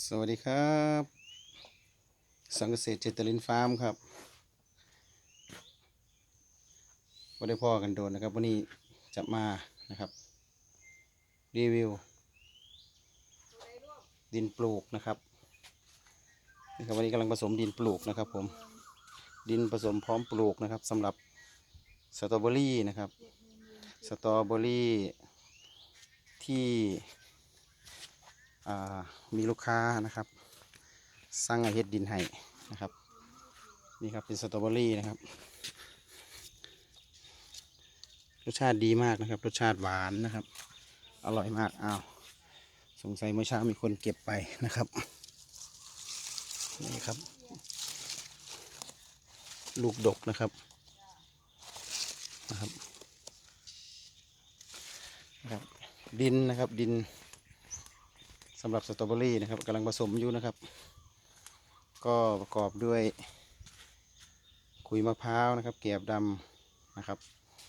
สวัสดีครับ สังเกษตรเจตลินฟาร์มครับวันได้พ่อกันโดนนะครับ วันนี้จะมานะครับ รีวิว ดินปลูกนะครับนี่ครับ วันนี้กำลังผสมดินปลูกนะครับ ผม ดินผสมพร้อมปลูกนะครับสำหรับสตรอเบอรี่นะครับ สตรอเบอรี่ที่ มีลูกค้านะครับ สั่งให้เฮ็ดดินให้นะครับ นี่ครับเป็นสตรอเบอรี่นะครับ รสชาติดีมากนะครับ รสชาติหวานนะครับ อร่อยมากอ้าวสงสัยเมื่อเช้ามีคนเก็บไปนะครับ นี่ครับ ลูกดกนะครับนะครับนะครับดินนะครับดิน สำหรับสตรอเบอรี่นะครับกำลังผสมอยู่นะครับ ก็ประกอบด้วยขุยมะพร้าวนะครับ เกลียบดำนะครับ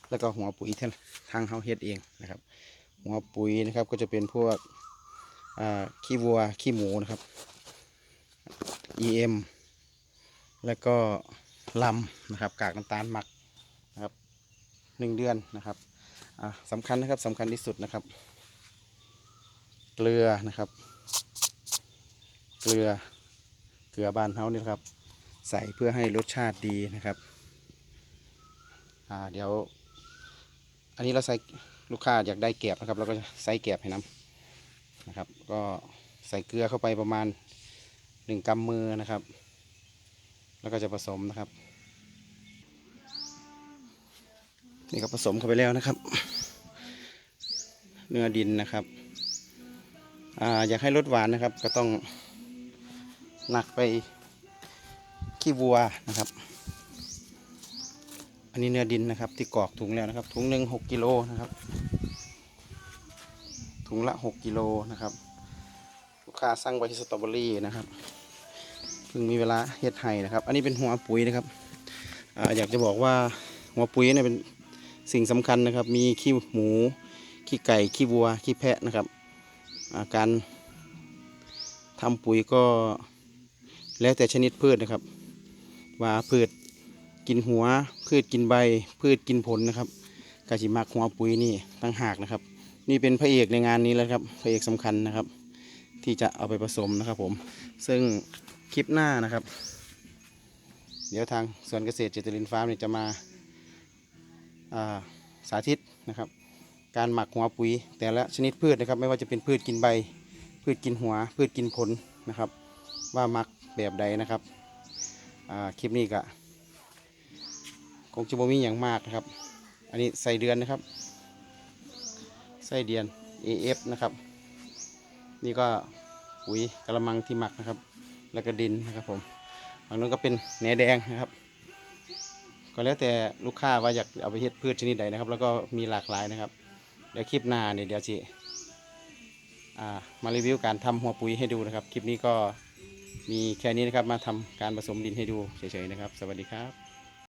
แล้วก็หัวปุ๋ยททางเฮาเฮ็ดเองนะครับ หัวปุ๋ยนะครับก็จะเป็นพวกขี้วัวขี้หมูนะครับ EM แล้วก็ลำนะครับ กากน้ำตาลหมักนะครับหนึ่งเดือนนะครับสำคัญนะครับสำคัญที่สุดนะครับ เกลือนะครับ เกลือเกลือบานเฮานี่ครับ ใส่เพื่อให้รสชาติดีนะครับ อ่าเดี๋ยว อันนี้เราใส่ลูกค้าอยากได้แกบนะครับเราก็ใส่แกบให้น้ำนะครับ ก็ใส่เกลือเข้าไปประมาณหนึ่งกำมือนะครับ แล้วก็จะผสมนะครับ นี่ก็ผสมเข้าไปแล้วนะครับ เนื้อดินนะครับ อ่าอยากให้รสหวานนะครับ ก็ต้อง หนักไปขี้วัวนะครับ อันนี้เนื้อดินนะครับ ที่กรอกถุงแล้วนะครับ ถุงหนึ่งหกกิโลนะครับ ถุงละหกกิโลนะครับ ลูกค้าสั่งไว้ที่สตรอเบอรี่นะครับเพิ่งมีเวลาเฮ็ดไห้นะครับ อันนี้เป็นหัวปุ๋ยนะครับออยากจะบอกว่าหัวปุ๋ยเนี่ยเป็นสิ่งสำคัญนะครับ มีขี้หมู ขี้ไก่ ขี้วัว ขี้แพะนะครับาการทำปุ๋ยก็ แล้วแต่ชนิดพืชนะครับ ว่าพืชกินหัว พืชกินใบ พืชกินผลนะครับกาจิมักหัวปุ๋ยนี่ตั้งหากนะครับ นี่เป็นพระเอกในงานนี้แล้วครับพระเอกสำคัญนะครับ ที่จะเอาไปผสมนะครับผม ซึ่งคลิปหน้านะครับ เดี๋ยวทางสวนเกษตรเจตลินฟาร์มเนี่ยจะมาาสาธิตนะครับ การหมักหัวปุ๋ย แต่ละชนิดพืชนะครับ ไม่ว่าจะเป็นพืชกินใบ พืชกินหัว พืชกินผลนะครับ ว่าหมัก แบบใดนะครับคลิปนี้ก็คงจะบ่มีอย่างมากนะครับ อันนี้ใส่เดือนนะครับ ใส่เดือน AF นะครับ นี่ก็ปุ๋ยกระมังที่หมักนะครับ แล้วก็ดินนะครับผมฝั่งนู้นก็เป็นแหนแดงนะครับ ก็แล้วแต่ลูกค้าว่าอยากเอาไปเฮ็ดพืชชนิดใดนะครับ แล้วก็มีหลากหลายนะครับ เดี๋ยวคลิปหน้าเนี่ยเดี๋ยวจิอ่ามารีวิวการทำหัวปุ๋ยให้ดูนะครับ คลิปนี้ก็ มีแค่นี้นะครับมาทำการผสมดินให้ดูเฉยๆนะครับ สวัสดีครับ